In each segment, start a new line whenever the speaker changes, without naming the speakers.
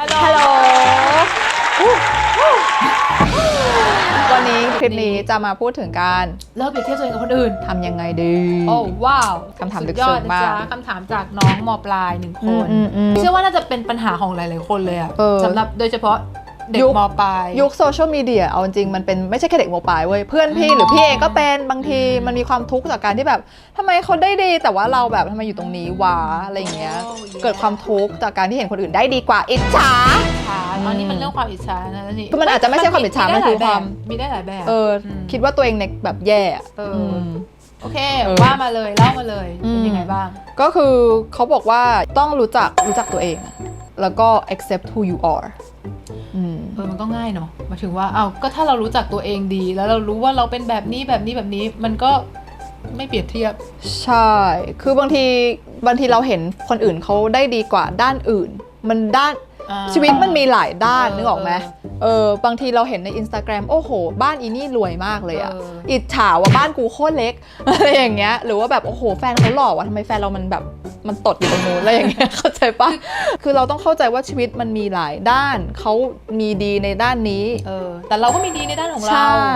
ฮัลโหล
ฮัลโหล วันนี้คลิปนี้จะมาพูดถึงการ
เลิกเปรียบเทียบตัวเองกับคนอื่น
ทำยังไงดี
โอ้ว้าว
คำถาม
สุ
ลึ
ด
ก
ยอ
ซึ้
ด
ง
นะ
มาก
จ๊ะคำถามจากน้องมปลายหนึ่งค
อืม
น
อืมอืม
เชื่อว่าน่าจะเป็นปัญหาของหลาย ๆ คนเลยอะ
เออ
สำหรับโดยเฉพาะ เด็ก
ยุค
มปลาย
ยุคโซเชียลมีเดียเอาจริงๆมันเป็นไม่ใช่แค่เด็กโมบายเว้ยเพื่อนพี่
อืม
หรือพี่เองก็เป็นบางที
อืม
มันมีความทุกข์จากการที่แบบทำไมเขาได้ดี แต่ว่าเราแบบทำไมอยู่ตรงนี้วะอะไรอย่างเงี้ย
โอ้ yeah
เกิดความทุกข์จากการที่เห็นคนอื่นได้ดีกว่าอิจฉา
ฉาอันนี้มันเรื่องความอิจฉานะนี่
คือมันอาจจะไม่ใช่ความอิจฉามันคือความ
มีได้หลายแบบ
เอออ
ม
คิดว่าตัวเองในแบบแย่อะ
เอออื
ม
โอเค
เออ
ว่ามาเลยเล่ามาเลย
อืม
เป็นยังไงบ้าง
ก็คือเขาบอกว่าต้องรู้จักรู้จักตัวเองอะแล้วก็ accept who you are อืม
เออมันก็ง่ายเนาะหมายถึงว่าเอาวก็ถ้าเรารู้จักตัวเองดี แล้วเรารู้ว่าเราเป็นแบบนี้แบบนี้แบบนี้ มันก็ไม่เปรียบเทียบ
ใช่ คือบางทีบางทีเราเห็นคนอื่นเขาได้ดีกว่าด้านอื่น มันด้าน
อ่า
ชีวิตมันมีหลายด้าน
เออ
นึกออกไหมเออบางทีเราเห็นใน Instagram โอ้โห บ้านอีนี่รวยมากเลยอะ
เออ
อิจฉาว่าบ้านกูโคตรเล็ก อะไรอย่างเงี้ยหรือว่าแบบโอ้โหแฟนเขาหล่อว่ะทำไมแฟนเรามันแบบ มันตดอยู่ตรงนู้นอะไรอย่างเงี้ยเข้าใจปะคือเราต้องเข้าใจว่าชีวิตมันมีหลายด้านเขามีดีในด้านนี้
เออ แต่เราก็มีดีในด้านของเรา
ใช่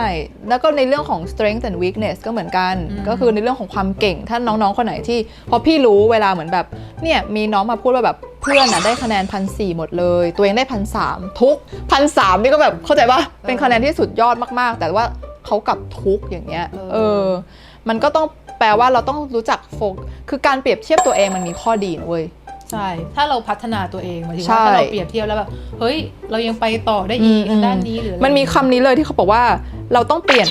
แล้วก็ในเรื่องของ strength and weakness ก็เหมือนกัน
อืม
ก็คือในเรื่องของความเก่ง ถ้าน้องๆ คนไหนที่ พอพี่รู้เวลาเหมือนแบบ เนี่ย มีน้องมาพูดว่าแบบเพื่อนน่ะได้คะแนนพันสหมดเลย ตัวเองได้พันสามทุกพันสามนี่ก็แบบเข้าใจปะเป็นคะแนนที่สุดยอดมากๆ แต่ว่าเขากลับทุกข์อย่างเงี้ย เออ มันก็ต้องแปลว่าเราต้องรู้จักโฟกคือการเปรียบเทียบตัวเองมันมีข้อดีนะเว้ย
ใช่ ถ้าเราพัฒนาตัวเองหมายถึง
ใช่
ว่าถ้าเราเปรียบเทียบแล้วแบบเฮ้ย เรายังไปต่อได้อีก
อืม
ด้านนี้หรืออะไร
มันมีคำนี้เลยที่เขาบอกว่าเราต้องเปลี่ยน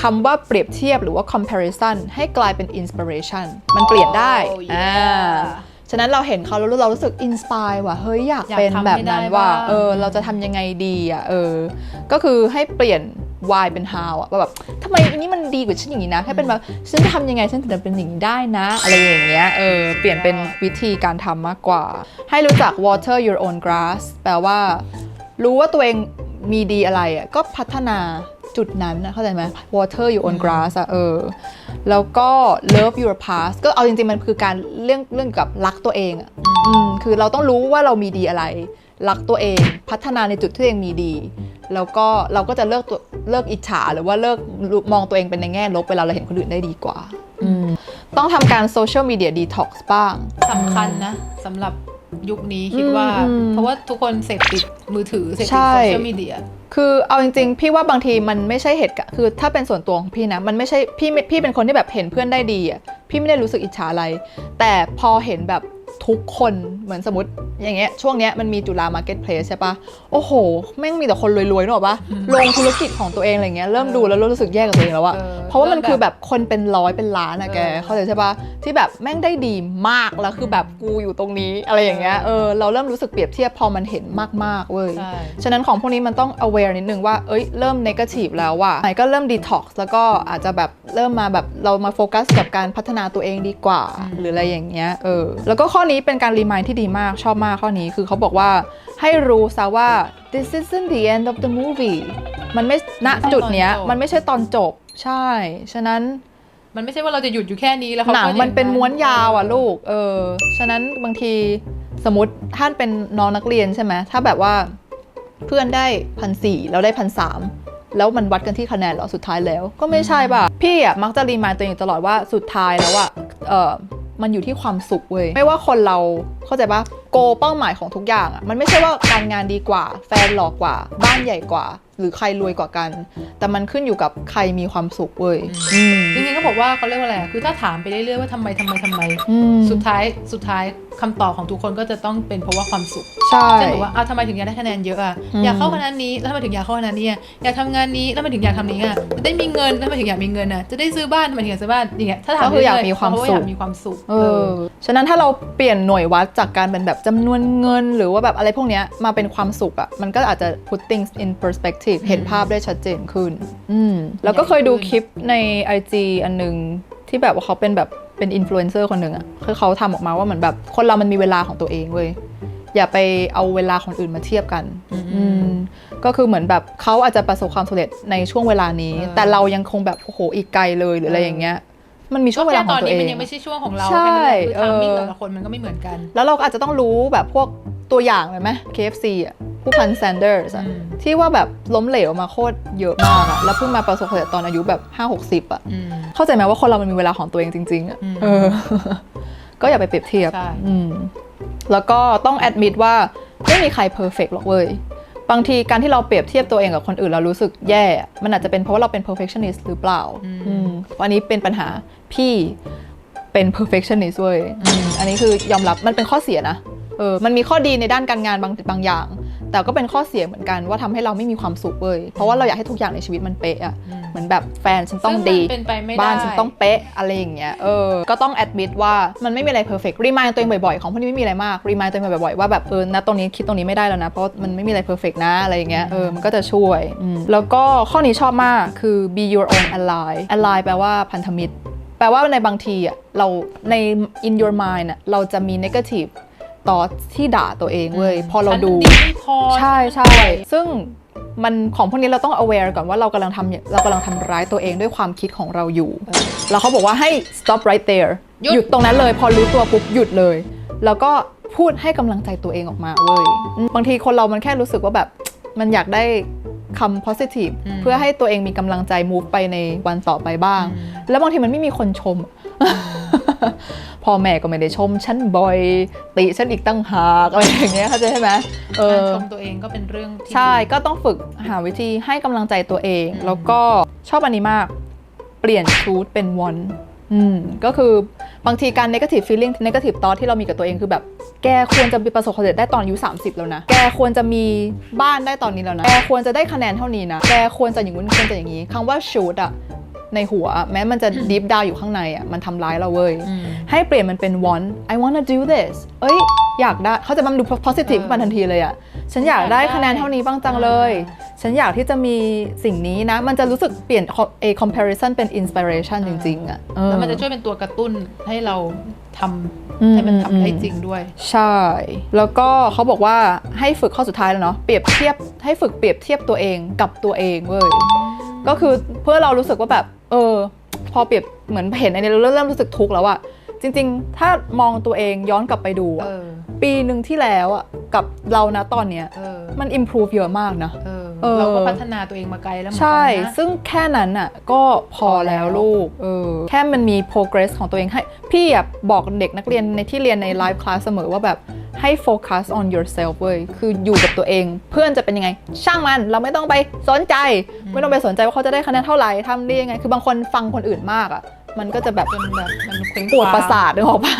คำว่าเปรียบเทียบหรือว่า comparison ให้กลายเป็น inspiration มันเปลี่ยนได้
โอ้
อ่า
yeah
ฉะนั้นเราเห็นเขาแล้วเรารู้สึก inspire ว่ะเฮ้ยอยาก
อยาก
เป็น
ทำ
แบบ
ให้ได้
นั้นว่ะ
บ้าง
เออเราจะทำยังไงดีอะเออก็คือให้เปลี่ยน why เป็น how อะว่าแบบทำไมอันนี้มันดีกว่าฉันอย่างนี้นะให้เป็นแบบฉันจะทำยังไงฉันถึงจะเป็นอย่างนี้ได้นะ อะไรอย่างเงี้ยเออเปลี่ยนเป็นวิธีการทำมากกว่า ให้รู้จัก water your own grass แปลว่า รู้ว่าตัวเองมีดีอะไรอะก็พัฒนาจุดนั้นนะเข้าใจไหม water your own grass อะเออ แล้วก็ love your past ก็เอาจริงๆ มันคือการเรื่องเรื่องเกี่ยวกับรักตัวเองอะอืมคือเราต้องรู้ว่าเรามีดีอะไร รักตัวเอง พัฒนาในจุดที่ตัวเองมีดี แล้วก็เราก็จะเลิกตัวเลิกอิจฉา หรือว่าเลิกมองตัวเองเป็นในแง่ลบเวลาเราเห็นคนอื่นได้ดีกว่าอืมต้องทำการ social media detox บ้าง
สำคัญนะสำหรับยุคนี้คิดว่า
อืม
เพราะว่าทุกคนเสพติดมือถือเสพ
ใช่
ติดโซเชียลมีเดีย
คือเอาจริงๆ พี่ว่าบางทีมันไม่ใช่เหตุการณ์คือถ้าเป็นส่วนตัวของพี่นะ มันไม่ใช่พี่ไม่พี่เป็นคนที่แบบเห็นเพื่อนได้ดีอะพี่ไม่ได้รู้สึกอิจฉาอะไร แต่พอเห็นแบบ ทุกคนเหมือนสมมติอย่างเงี้ยช่วงเนี้ยมันมีจุฬามาร์เก็ตเพลสใช่ปะโอ้โห แม่งมีแต่คนรวยๆนึกออกปะลงธุรกิจของตัวเองอะไรเงี้ยเริ่มดูแล้วรู้สึกแย่กับตัวเองแล้วอะ
เออ
เพราะว่ามัน
เริ่มแบบ
คือแบบคนเป็นร้อยเป็นล้านอะแก
เออ
เข้าใจใช่ปะที่แบบแม่งได้ดีมากแล้วคือแบบกูอยู่ตรงนี้อะไรอย่างเงี้ยเออเราเริ่มรู้สึกเปรียบเทียบพอมันเห็นมากๆเว้ย
ใช่
ฉะนั้นของพวกนี้มันต้อง aware นิดนึงว่าเอ้ยเริ่ม negative แล้วว่ะไหนก็เริ่ม detox แล้วก็อาจจะแบบเริ่มมาแบบเรามาโฟกัสกับการพัฒนาตัวเองดีกว่า
อืม
หรืออะไรอย่างเงี้ยเออแล้วก็ข้อนี้เป็นการรีมายที่ดีมากชอบมากข้อนี้คือเขาบอกว่าให้รู้ซะว่า this isn't the end of the movie มันไม่ณจุดเนี้ย มันไม่ใช่ตอนจบใช่ ฉะนั้น
มันไม่ใช่ว่าเราจะหยุดอยู่แค่นี้แล้วเขา
หนัง
ก็อย่าง
มันเป็นม้วนยาวอะลูก เออ ฉะนั้นบางทีสมมติท่านเป็นน้องนักเรียนใช่ไหมถ้าแบบว่าเพื่อนได้พันสี่แล้วได้พันสามแล้วมันวัดกันที่คะแนนเหรอสุดท้ายแล้ว ก็ไม่ใช่ป่ะ พี่อะมักจะรีมายตัวเองอยู่ตลอดว่าสุดท้ายแล้วอะเออ มันอยู่ที่ความสุขเว้ยไม่ว่าคนเราเข้าใจปะ เป้าหมายของทุกอย่างอะมันไม่ใช่ว่าการงานดีกว่า แฟนหลอกกว่า บ้านใหญ่กว่า หรือใครรวยกว่ากัน แต่มันขึ้นอยู่กับใครมีความสุขเว้ยอืม
จริงๆก็บอกว่าเขาเรียกว่าอะไรอะคือถ้าถามไปเรื่อยๆว่าทำไมทำไมทำไม
อืม
สุดท้ายสุดท้ายคำตอบของทุกคนก็จะต้องเป็นเพราะว่าความสุข
ใช่
เช่นบอกว่าเอาทำไมถึงอยากได้คะแนนเยอะอะ
อืม
อยากเข้าคณะนี้แล้วทำไมถึงอยากเข้าคณะนี้อะอยากทำงานนี้แล้วทำไมถึงอยากทำนี้อะจะได้มีเงินแล้วทำไมถึงอยากมีเงินอะจะได้ซื้อบ้านทำไมถึงอยากซื้อบ้านอย่างเงี้ยถ้าถาม
ก็คืออยาก
เรื่ๆ
มีความ
เพระ
สุข
อยากมีความสุข
เออ ฉะนั้นถ้าเราเปลี่ยนหน่วยวัดจากการเป็นแบบจำนวนเงินหรือว่าแบบอะไรพวกเนี้ยมาเป็นความสุขอะ่ะมันก็อาจจะ put things in perspective เห็นภาพได้ชัดเจนขึ้น อืมแล้วก็เคยดูคลิปใน IG อันหนึงที่แบบว่าเขาเป็นแบบเป็นอินฟลูเอนเซอร์คนหนึ่งอะ่ะคือเขาทำออกมาว่าเหมือนแบบคนเรามันมีเวลาของตัวเองเว้ย อย่าไปเอาเวลาคนอื่นมาเทียบกัน อืมก็คือเหมือนแบบเขาอาจจะประสบความสำเร็จในช่วงเวลานี้
เออ
แต่เรายังคงแบบโอ้โหอีกไกลเลยหรืออะไรอย่างเงี้ย มันมีช่วงเวลาข
ต
อ
องน
ตัว
นี้
เอ
มัน
ง
ยังไม่ใช่ช่วงของเรา
ใช่
แค่นั้นแหละคือทามมิ่ง
เออ
แต่ละคนมันก็ไม่เหมือนกัน
แล้วเราก็อาจจะต้องรู้แบบพวกตัวอย่างเลยไหม KFC อะผู้พันแซนเดอร์สอะ
อืม
ที่ว่าแบบล้มเหลวมาโคตรเยอะมากอะแล้วเพิ่งมาประสบความสำเร็จตอนอายุแบบ 5 60อะ
อืม
เข้าใจไหมว่าคนเรามันมีเวลาของตัวเองจริงๆอะ
อืม
เออก็อย่าไปเปรียบเทียบ
ใช่
อืมแล้วก็ต้องแอดมิดว่าไม่มีใครเพอร์เฟกหรอกเว้ย บางทีการที่เราเปรียบเทียบตัวเองกับคนอื่นเรารู้สึกแย่ มันอาจจะเป็นเพราะว่าเราเป็น perfectionist หรือเปล่าอืมวันนี้เป็นปัญหาพี่เป็น perfectionist เว้ยอืมอันนี้คือยอมรับมันเป็นข้อเสียนะ เออ มันมีข้อดีในด้านการงานบางบางอย่าง แต่ก็เป็นข้อเสียเหมือนกันว่าทำให้เราไม่มีความสุขเว้ยเพราะว่าเราอยากให้ทุกอย่างในชีวิตมันเป๊ะอะ
อืม
เหมือนแบบแฟนฉันต้อง
ซึ่
ดี
มันเป็นไปไม่ได้
บ้านฉันต้องเป๊ะอะไรอย่างเงี้ยเออก็ต้องแอดมิดว่ามันไม่มีอะไรเพอร์เฟกต์รีมายตัวเองบ่อยๆ ของพวกนี้ไม่มีอะไรมากรีมายตัวเองบ่อยๆว่าแบบเออนะตรงนี้คิดตรงนี้ไม่ได้แล้วนะ เพราะมันไม่มีอะไรเพอร์เฟกต์นะอะไรอย่างเงี้ยเออมันก็จะช่วยอืมแล้วก็ข้อนี้ชอบมากคือ be your own ally ally แปลว่าพันธมิตรแปลว่าในบางทีอะเราใน in your mind อะเราจะมี negative thoughts ที่ด่าตัวเองเว้ยพอเราดู
ฉันไม่พอ
ใช่ใช่ซึ่งมันของพวกนี้เราต้อง aware ก่อนว่าเรากำลังทำเรากำลังทำร้ายตัวเองด้วยความคิดของเราอยู่ แล้วเขาบอกว่าให้ stop right there
หยุด
ตรงนั้นเลย พอรู้ตัวปุ๊บหยุดเลย แล้วก็พูดให้กำลังใจตัวเองออกมาเว้ยอืมบางทีคนเรามันแค่รู้สึกว่าแบบมันอยากได้คำ positive เพื่อให้ตัวเองมีกำลังใจ move ไปในวันต่อไปบ้าง แล้วบางทีมันไม่มีคนชม พ่อแม่ก็ไม่ได้ชมฉันบ่อยติฉันอีกตั้งหากอะไรอย่างเงี้ยเข้าใจใช่ไหมเอ
การ
อ
ชมตัวเองก็เป็นเรื่องที่
ใช่
ดี
ก็ต้องฝึกหาวิธีให้กำลังใจตัวเอง
อืม
แล้วก็ชอบอันนี้มาก เปลี่ยนชูดเป็นวอนอืมก็คือบางทีการ negative feeling negative thought ที่เรามีกับตัวเองคือแบบ แกควรจะประสบความสำเร็จได้ตอนอายุ30 แล้วนะ แกควรจะมีบ้านได้ตอนนี้แล้วนะ แกควรจะได้คะแนนเท่านี้นะ แกควรจะอย่างนู้นควรจะอย่างนี้คำว่า should อะ ในหัว แม้มันจะ deep down อยู่ข้างในอะมันทำร้ายเราเว้ย
อืม
ให้เปลี่ยนมันเป็น want I wanna do this เอ้ย อยากได้เขาใจะมันดู positive
เออ
ขึ้นมาทันทีเลยอะฉันอยากได้คะแนนเท่านี้บ้างจังเลย
อ่
ฉันอยากที่จะมีสิ่งนี้นะ มันจะรู้สึกเปลี่ยน a comparison เป็น inspiration จริงๆอะเออ
แล้วมันจะช่วยเป็นตัวกระตุ้นให้เราท
อืมำ
ให้มันทำได้
อืม
จริงด้วย
ใช่ แล้วก็เขาบอกว่าให้ฝึกข้อสุดท้ายแล้วเนาะเปรียบเทียบให้ฝึกเปรียบเทียบตัวเองกับตัวเองเว้ยก็คือเพื่อเรารู้สึกว่าแบบ เออ พอเปรียบเหมือนเห็นอันนี้เราเริ่มเริ่มรู้สึกทุกข์แล้วอะจริง ๆ ถ้ามองตัวเองย้อนกลับไปดูอะ
เออ
ปีหนึ่งที่แล้วอะกับเรานะตอนเนี้ย
เออ
มัน improve เยอะมากนะ
เออ
เออ
เราก็พัฒนาตัวเองมาไกลแล้วเหมือน
ใช่
กันนะ
ซึ่งแค่นั้นน่ะก็พอแล้วลูกเออแค่มันมี progress ของตัวเองให้ พี่อะบอกเด็กนักเรียนในที่เรียนใน live class เสมอว่าแบบ ให้ focus on yourself เว้ย คืออยู่กับตัวเอง เพื่อนจะเป็นยังไง ช่างมัน เราไม่ต้องไปสนใจ ไม่ต้องไปสนใจว่าเขาจะได้คะแนนเท่าไหร่ทำได้ยังไง คือบางคนฟังคนอื่นมากอะมันก็จะแบบ
จนแบบมันเคว้ง
ปวด
คว้าง
ประสาทนึกออกปะ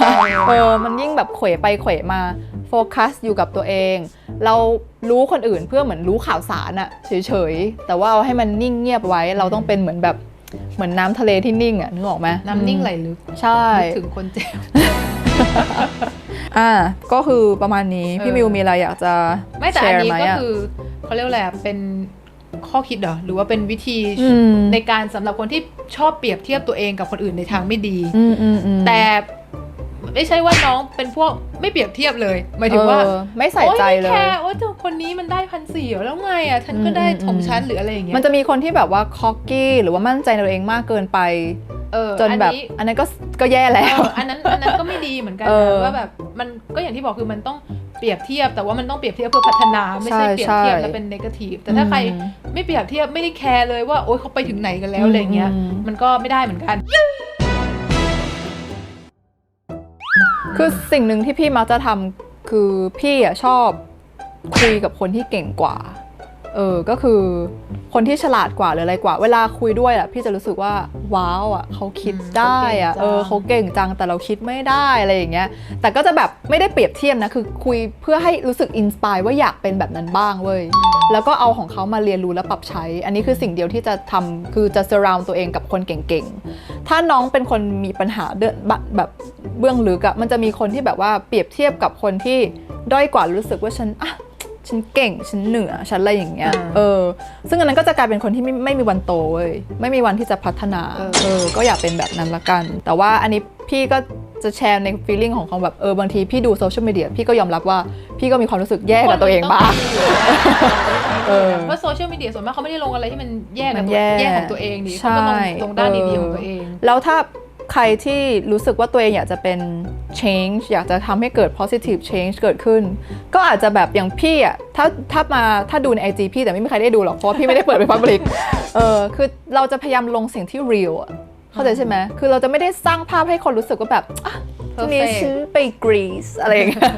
เออ มันยิ่งแบบเขวไปเขวมา โฟกัสอยู่กับตัวเอง เรารู้คนอื่นเพื่อเหมือนรู้ข่าวสารอะเฉยๆ แต่ว่าเอาให้มันนิ่งเงียบไว้ เราต้องเป็นเหมือนแบบเหมือนน้ำทะเลที่นิ่งอะนึกออกไหม
น้ำนิ่งไหลลึก
ใช่
นึกถึงคนเจ็บ
อ่าก็คือประมาณนี้พี่
เออ
มิวมีอะไรอยากจะ
ไม่แต่
แช
อัน
ร์
นี้
ไหม
ก็
อะ
คือเขาเรียกว่าอะไรอะเป็นข้อคิดเหรอหรือว่าเป็นวิธี
อืม
ในการสำหรับคนที่ชอบเปรียบเทียบตัวเองกับคนอื่นในทางไม่ดี
อืมอืมอืม
แต่ไม่ใช่ว่าน้องเป็นพวกไม่เปรียบเทียบเลยหมายถึงว่า
เออไม่ใส่ใจเล
โอ๊ไม่แค
ย
ร์โอ้ยแต่คนนี้มันได้พันสี่แล้วไงอะฉันก็ได้
อืม
ของฉัน
อืม
หรืออะไรอย่างเงี้ย
มันจะมีคนที่แบบว่าคอกกี้หรือว่ามั่นใจในตัวเองมากเกินไป
เออ
จนแบบ
อั
อันนั้นก็ก็แย่แล้ว
เอออันนั้นอันนั้นก็ไม่ดีเหมือนกัน
เออ
นะว่าแบบมันก็อย่างที่บอกคือมันต้องเปรียบเทียบแต่ว่ามันต้องเปรียบเทียบเพื่อพัฒนาไม่ใช่
ใช่
เปรียบเทียบ
ใช่
แล้วเป็นเนกาทีฟแต่ถ้าใคร
อืม
ไม่เปรียบเทียบไม่ได้แคร์เลยว่าโอ๊ยเขาไปถึงไหนกันแล้วอะไรเงี้ย
อืม
มันก็ไม่ได้เหมือนกัน
คือสิ่งหนึ่งที่พี่มักจะทำคือพี่อะชอบคุยกับคนที่เก่งกว่า เออก็คือคนที่ฉลาดกว่าหรืออะไรกว่า เวลาคุยด้วยอะพี่จะรู้สึกว่าว้าวอะเขาคิด
อืม
ได้อะ
เขาเก่งจัง
เออเขาเก่งจังแต่เราคิดไม่ได้อะไรอย่างเงี้ยแต่ก็จะแบบไม่ได้เปรียบเทียบนะคือคุยเพื่อให้รู้สึกอินสปายว่าอยากเป็นแบบนั้นบ้างเว้ยแล้วก็เอาของเขามาเรียนรู้และปรับใช้ อันนี้คือสิ่งเดียวที่จะทำคือจะ surround ตัวเองกับคนเก่งๆ ถ้าน้องเป็นคนมีปัญหาเดือนบะแบบเบื้องลึกอะมันจะมีคนที่แบบว่าเปรียบเทียบกับคนที่ด้อยกว่ารู้สึกว่าฉันอะ ฉันเก่งฉันเหนือฉันอะไรอย่างเงี้ย
อ่า
เออ ซึ่งอันนั้นก็จะกลายเป็นคนที่ไม่ไม่มีวันโตเว้ยไม่มีวันที่จะพัฒนา
เออ
เออก็อย่าเป็นแบบนั้นละกัน แต่ว่าอันนี้พี่ก็จะแชร์ใน feeling ของเขาแบบเออบางทีพี่ดูโซเชียลมีเดียพี่ก็ยอมรับว่าพี่ก็มีความรู้สึกแย่กับตัวเองบ้างเออ
ว่าโซเชียลมีเดียส่วนมากเขาไม่ได้ลงอะไรที่มันแย่กับ
มัน
ตัว
แย่
แย่ของตัวเองดิ
ใช่
เขาก็ลงลงด้าน
เออ
ดีๆของตัวเอง
แล้วถ้าใครที่รู้สึกว่าตัวเองอยากจะเป็น change อยากจะทำให้เกิด positive change เกิดขึ้น ก็อาจจะแบบอย่างพี่อะถ้าถ้ามาถ้าดูใน IG พี่แต่ไม่มีใครได้ดูหรอกเพราะพี่ไม่ได้เปิดเป็น public เออคือเราจะพยายามลงสิ่งที่ real อะ เข้าใจใช่ไหมคือเราจะไม่ได้สร้างภาพให้คนรู้สึกว่าแบบอะวันนี้
Perfect
ฉันไปกรีซอะไรอย่างเงี้ย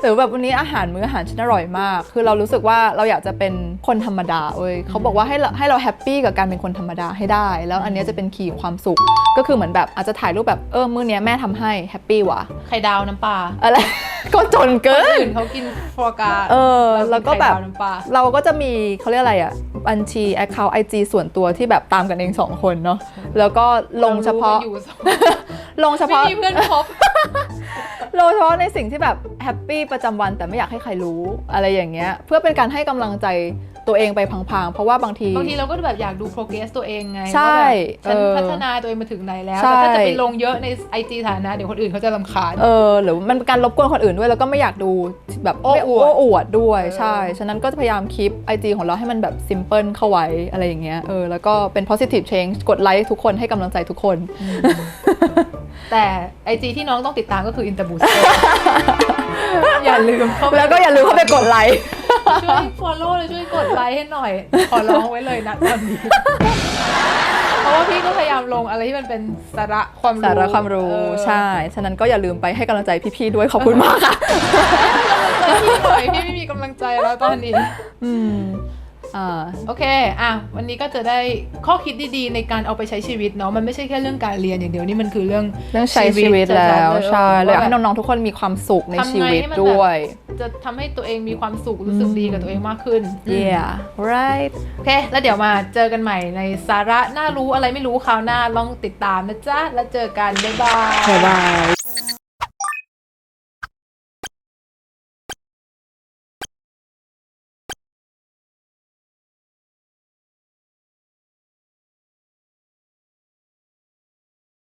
หรือแบบวันนี้อาหารมื้ออาหารฉันอร่อยมาก คือเรารู้สึกว่าเราอยากจะเป็นคนธรรมดาเว้ยเขาบอกว่าให้เราให้เราแฮปปี้กับการเป็นคนธรรมดาให้ได้ แล้วอันเนี้ยจะเป็นคีย์ของความสุข ก็คือเหมือนแบบอาจจะถ่ายรูปแบบเออมื้อเนี้ยแม่ทำให้แฮปปี้ว่ะ
ไข่ดาวน้ำปลา
อะไรก็จนเกิ
คน
น
อื่นเขากินฟอร์กา
เออ แล้วก็แบบ
ไข่ดาวน้ำปลา
เราก็จะมีเขาเรียกอะไรอะบัญชี Account IG ส่วนตัวที่แบบตามกันเองสองคนเนาะแล้วก็ลงเฉพาะ
รรู้กันอยู่สอง
ลงเฉ
ไม่
พาะ
มีเพื่อนคบ
ลงเฉพาะในสิ่งที่แบบแฮปปี้ประจำวันแต่ไม่อยากให้ใครรู้อะไรอย่างเงี้ย เพื่อเป็นการให้กำลังใจตัวเองไปพังๆ เพราะว่าบางที
บางทีเราก็แบบอยากดู progress ตัวเองไง
ใช่
ว่าแบบฉัน
เออ
พัฒนาตัวเองมาถึงไหนแล้ว
ใช่
แต่ถ้าจะไปลงเยอะใน IG ฐานะ เดี๋ยวคนอื่นเขาจะรำคาญ
เออหรือมันเป็นการรบกวนคนอื่นด้วย แล้วก็ไม่อยากดูแบบ
โอ้อวด
โอ้อวดด้วย
เออ
ใช่ ฉะนั้นก็จะพยายามคลิป IG ของเราให้มันแบบ simple เข้าไว้อะไรอย่างเงี้ยเออแล้วก็เป็น positive change กดไลค์ทุกคนให้กำลังใจทุกคน
แต่ IG ที่น้องต้องติดตามก็คือ Interboost อย่าลืมเข้าไป
แล้วก็อย่าลืมเข้าไปกดไลค์
ช่วย follow เลยช่วยกดไลค์ให้หน่อย ขอร้องไว้เลยนะตอนนี้เพราะว่าพี่ก็พยายามลงอะไรที่มันเป็นสาระความรู้
สาระความรู้
เออ
ใช่ ฉะนั้นก็อย่าลืมไปให้กำลังใจพี่ๆด้วยขอบคุณมากค่ะ
พี่หน่อยพี่ไม่มีกำลังใจแล้วตอนนี้
อืม อ่า
โอเคอะวันนี้ก็จะได้ข้อคิดดีๆ ในการเอาไปใช้ชีวิตเนาะมันไม่ใช่แค่เรื่องการเรียนอย่างเดียวนี่มันคือเรื่อง
เรื่องใช้ชีวิตแล้วใช่เลยอยากให้
ว่าแบบ
น้องๆทุกคนมีความสุขใน
ทำไง
ชีวิต
ให้มันแบบ
ด้วย
จะทำให้ตัวเองมีความสุขรู้สึกดีกับตัวเองมากขึ้น
yeah right
โอเค แล้วเดี๋ยวมาเจอกันใหม่ในสาระน่ารู้อะไรไม่รู้คราวหน้าลองติดตามนะจ๊ะแล้วเจอกันบ๊ายบาย
บ๊ายบาย